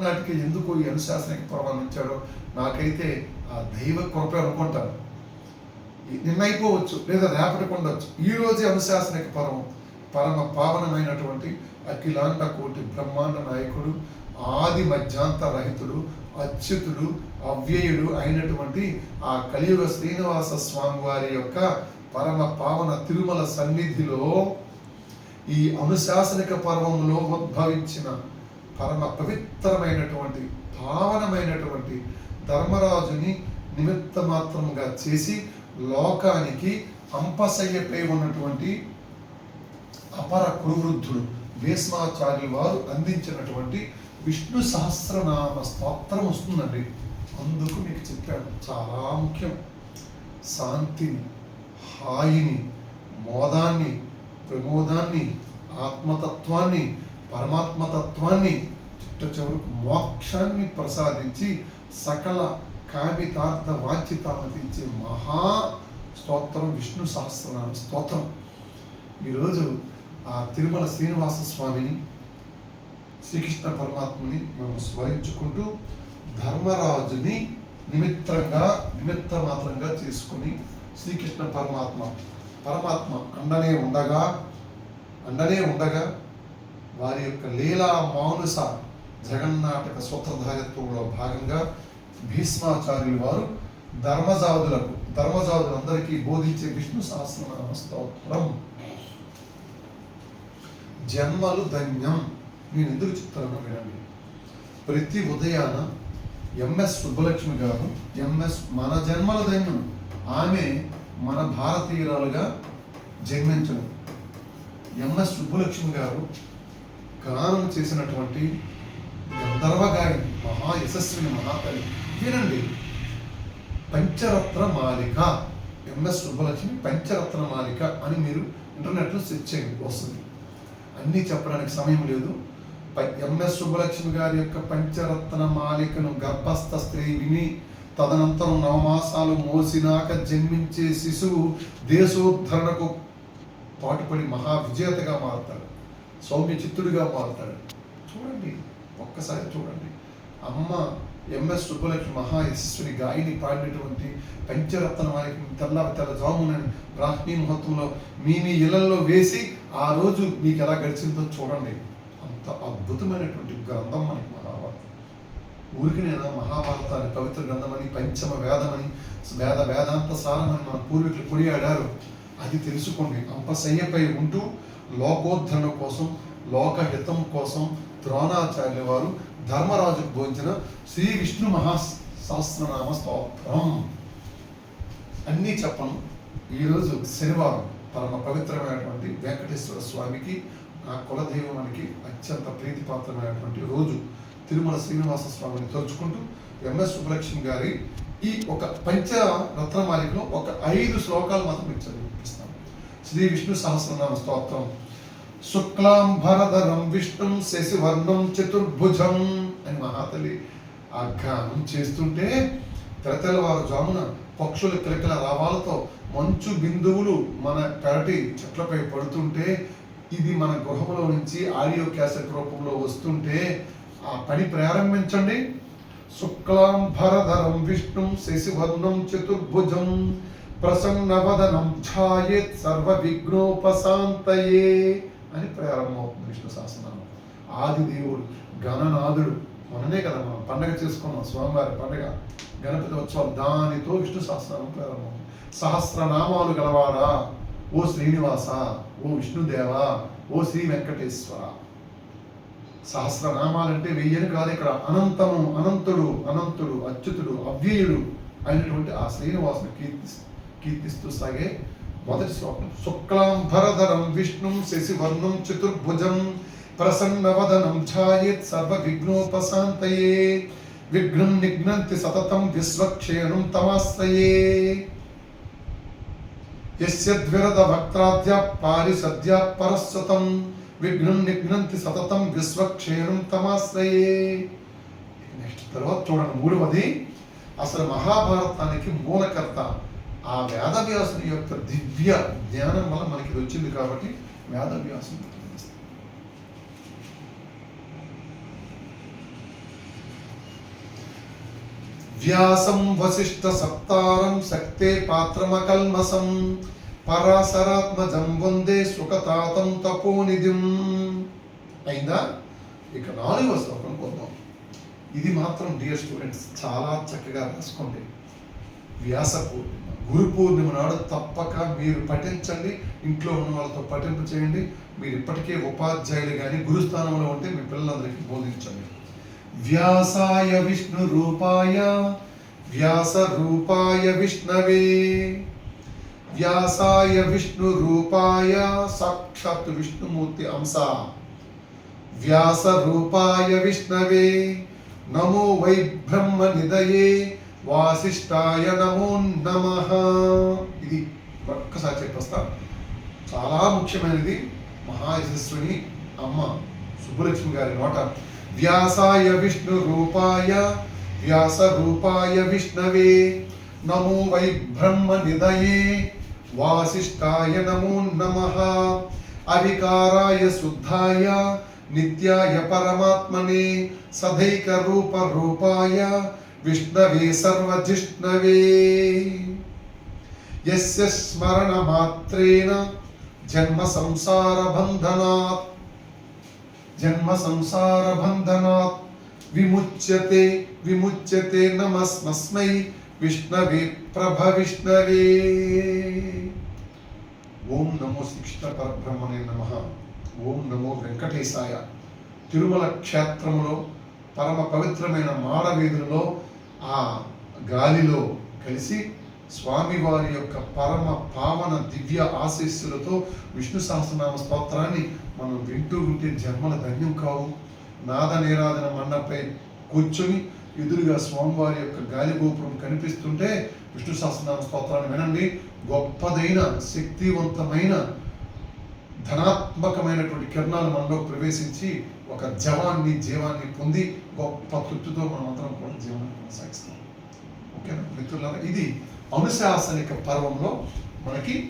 నాటికి ఎందుకు ఈ అనుశాసనిక పర్వాన్ని ఇచ్చాడో నాకైతే ఆ దైవ కృప అనుకుంటాను. ఈ- నిన్న అయిపోవచ్చు లేదా రేపటికి ఉండొచ్చు. ఈ రోజే అనుశాసనిక పర్వం పరమ పావనమైనటువంటి అఖిలాండ కోటి బ్రహ్మాండ నాయకుడు ఆది మధ్యాంత రహితుడు అచ్యుతుడు అవ్యయుడు అయినటువంటి ఆ కలియుగ శ్రీనివాస స్వామి వారి యొక్క పరమ పావన తిరుమల సన్నిధిలో ఈ అనుశాసనిక పర్వంలో ఉద్భవించిన పరమ పవిత్రమైనటువంటి పావనమైనటువంటి ధర్మరాజుని నిమిత్త మాత్రముగా చేసి లోకానికి అంపసయ్యపై ఉన్నటువంటి అపర కురువృద్ధుడు భీష్మాచార్యులు వారు అందించినటువంటి విష్ణు సహస్రనామ స్తోత్రం వస్తుందండి. అందుకు మీకు చెప్పాను చాలా ముఖ్యం. శాంతిని హాయిని మోదాన్ని ప్రమోదాన్ని ఆత్మతత్వాన్ని పరమాత్మతత్వాన్ని చిట్ట చివరకు మోక్షాన్ని ప్రసాదించి సకల కామితార్థ వాంఛితాలను మహా స్తోత్రం విష్ణు సహస్రనామ స్తోత్రం. ఈరోజు ఆ తిరుమల శ్రీనివాస స్వామిని శ్రీకృష్ణ పరమాత్మని మనం స్మరించుకుంటూ ధర్మరాజుని నిమిత్తంగా నిమిత్త మాత్రంగా చేసుకుని శ్రీకృష్ణ పరమాత్మ పరమాత్మ అండనే ఉండగా అండనే ఉండగా వారి యొక్క లీలా మానుస జగన్నాటక సూత్రధారిత్వంలో భాగంగా భీష్మాచార్యులు వారు ధర్మజాదులకు ధర్మజాదులందరికీ బోధించే విష్ణు సహస్రనామ స్తోత్రం. జన్మలు ధన్యం. నేను ఎందుకు చెప్తాను వినండి. ప్రతి ఉదయాన ఎంఎస్ సుబ్బలక్ష్మి గారు ఎంఎస్ మన జన్మల ధన్యం. ఆమె మన భారతీయురాలుగా జన్మించడం. ఎంఎస్ సుబ్బలక్ష్మి గారు గానం చేసినటువంటి గంధర్వగాయని మహా యశస్విని మహాకవి. వినండి. పంచరత్న మాలిక. ఎంఎస్ సుబ్బలక్ష్మి పంచరత్న మాలిక అని మీరు ఇంటర్నెట్లో సెర్చ్ చేయండి వస్తుంది. అన్నీ చెప్పడానికి సమయం లేదు. ఎంఎస్ సుబ్బలక్ష్మి గారి యొక్క పంచరత్న మాలికను గర్భస్థ స్త్రీ విని తదనంతరం నవమాసాలు మోసినాక జన్మించే శిశువు దేశోద్ధరణకు పాటుపడి మహా విజేతగా మారుతాడు. సౌమ్య చిత్తుడిగా మారుతాడు చూడండి ఒక్కసారి చూడండి. అమ్మ ఎంఎస్ సుబ్బలక్ష్మి మహా యశస్విని గాయని పాడినటువంటి పంచరత్న వారికి తెల్ల తెల్ల జామునని బ్రాహ్మీ ముహూర్తంలో మీ మీ ఇళ్ళలో వేసి ఆ రోజు మీకు ఎలా గడిచిందో చూడండి. అంత అద్భుతమైనటువంటి గ్రంథం మనకి మహాభారతం. ఊరికి నేను మహాభారతాన్ని పవిత్ర గ్రంథమని పంచమ వేదమని వేద వేదాంత సారమని మన పూర్వీకులు కొనియాడారు. అది తెలుసుకోండి. అంపశయ్యపై ఉంటూ లోకోద్ధరణ కోసం లోకహితం కోసం ద్రోణాచార్యుల వారు ధర్మరాజుకు బోధించిన శ్రీ విష్ణు మహా సహస్రనామ స్తోత్రం. అన్నీ చెప్పను. ఈరోజు శనివారం పరమ పవిత్రమైనటువంటి వెంకటేశ్వర స్వామికి నా కులదైవానికి అత్యంత ప్రీతిపాత్రమైనటువంటి రోజు. తిరుమల శ్రీనివాస స్వామిని తలుచుకుంటూ ఎంఎస్ సుబ్బలక్ష్మి గారి ఈ ఒక పంచ రత్నమాలికలో ఒక ఐదు శ్లోకాలు మాత్రం మీకు చదివిపిస్తాను. శ్రీ విష్ణు సహస్రనామ స్తోత్రం. శుక్లాం భరధరం విష్ణుం శశివర్ణం చతుర్భుజం అని మహాతలి ఆ గానం చేస్తుంటే తెరతెల్లవారు జామున పక్షుల కిలకిల రావాలతో మంచు బిందువులు మన పెరటి చెట్లపై పడుతుంటే ఇది మన గృహంలో నుంచి ఆడియో క్యాసెట్ రూపంలో వస్తుంటే ఆ పని ప్రారంభించండి. శుక్లాం భరధరం విష్ణుం శశివర్ణం చతుర్భుజం ప్రసన్నవదనం ఛాయేత్ సర్వ విఘ్నోపశాంతయే అని ప్రారంభమవుతుంది విష్ణు సహస్రనామం. ఆది దేవుడు గణనాథుడు మననే కదా మనం పండగ చేసుకున్నాం స్వామివారి పండగ గణపతి ఉత్సవం దానితో విష్ణు సహస్రనామం ప్రారంభం సహస్రనామాలు గలవాడా? ఓ శ్రీనివాస ఓ విష్ణుదేవ ఓ శ్రీ వెంకటేశ్వర. సహస్రనామాలంటే వెయ్యని కాదు ఇక్కడ. అనంతము అనంతుడు అనంతుడు అచ్యుతుడు అవ్యయుడు అయినటువంటి ఆ శ్రీనివాసుని కీర్తిస్తూ కీర్తిస్తూ సాగే మొదటి శ్లోకం. శుక్లాంబరధరం విష్ణుం శశివర్ణం చతుర్భుజం ప్రసన్నవదనం ఛాయేత్ సర్వ విఘ్నోపశాంతయే విఘ్నం నిఘ్నంతి సతతం విశ్వక్షేణం తమాశ్రయే. యస్యద్విరద భక్త్రాద్య పారిసద్య పరస్వతం విఘ్నం నిఘ్నంతి సతతం విశ్వక్షేణం తమాశ్రయే. నెక్స్ట్ తర్వాత చూడండి మూడవది అసలు మహాభారతానికి మూలకర్త వేదవ్యాసుని యొక్క దివ్య జ్ఞానం వల్ల మనకి ఇది వచ్చింది కాబట్టి వేదవ్యాసుని వ్యాసం వశిష్ట సప్తారం శక్తే పాత్రమకల్మసం పరాశరాత్మజం వందే సుఖతాతం తపోనిధిం. అయిందా? ఇక నాలుగవ శ్లోకం పోదాం ఇది మాత్రం డియర్ స్టూడెంట్స్ చాలా చక్కగా రాసుకోండి. వ్యాస పూర్ణిమ గురు పూర్ణిమ నాడు తప్పక మీరు పఠించండి. ఇంట్లో ఉన్న వాళ్ళతో పఠింపు చేయండి. మీరు ఇప్పటికే ఉపాధ్యాయులు కానీ గురుస్థానంలో ఉంటే మీ పిల్లలందరికీ బోధించండి. వ్యాసాయ విష్ణు రూపాయ వ్యాస రూపాయ విష్ణవే. వ్యాసాయ విష్ణు రూపాయ సాక్షాత్ విష్ణుమూర్తి అంశ. వ్యాస రూపాయ విష్ణవే. నమో వై బ్రహ్మ నిదయే వాసిష్ఠాయ నమో నమ. ఇది ఒక్కసారి చెప్పొస్తా. చాలా ముఖ్యమైనది మహాయశస్విని అమ్మ సుబ్బలక్ష్మి గారి నోట వ్యాసాయ విష్ణు రూపాయ వ్యాస రూపాయ విష్ణవే నమో వై బ్రహ్మ నిదయే వాసిష్ఠాయ నమో నమ. అవికారాయ శుద్ధాయ నిత్యాయ పరమాత్మనే సదైక రూప రూపాయ విష్ణవే సర్వజిష్ణవే యస్య స్మరణ మాత్రేణ జన్మ సంసార బంధనాత్ జన్మ సంసార బంధనాత్ విముచ్యతే విముచ్యతే నమస్మస్మై విష్ణవే ప్రభ విష్ణవే ఓం నమో శ్రీకృష్ణ పరబ్రహ్మణే నమ ఓం నమో వెంకటేశాయ తిరుమల క్షేత్రములో పరమ పవిత్రమైన మాడవీధులలో ఆ గాలిలో కలిసి స్వామివారి యొక్క పరమ పావన దివ్య ఆశీస్సులతో విష్ణు సహస్రనామ స్తోత్రాన్ని మనం వింటూ ఉంటే జన్మల ధన్యం కావు. నాద నీరాధన మండపై కూర్చొని ఎదురుగా స్వామివారి యొక్క గాలి గోపురం కనిపిస్తుంటే విష్ణు సహస్రనామ స్తోత్రాన్ని వినండి. గొప్పదైన శక్తివంతమైన ధనాత్మకమైనటువంటి కిరణాలు మనలో ప్రవేశించి ఒక జవాన్ని జీవాన్ని పొంది గొప్ప తృప్తితో మనం కూడా జీవనాన్ని కొనసాగిస్తాం. ఓకేనా? మిత్రులారా ఇది అనుశాసనిక పర్వంలో మనకి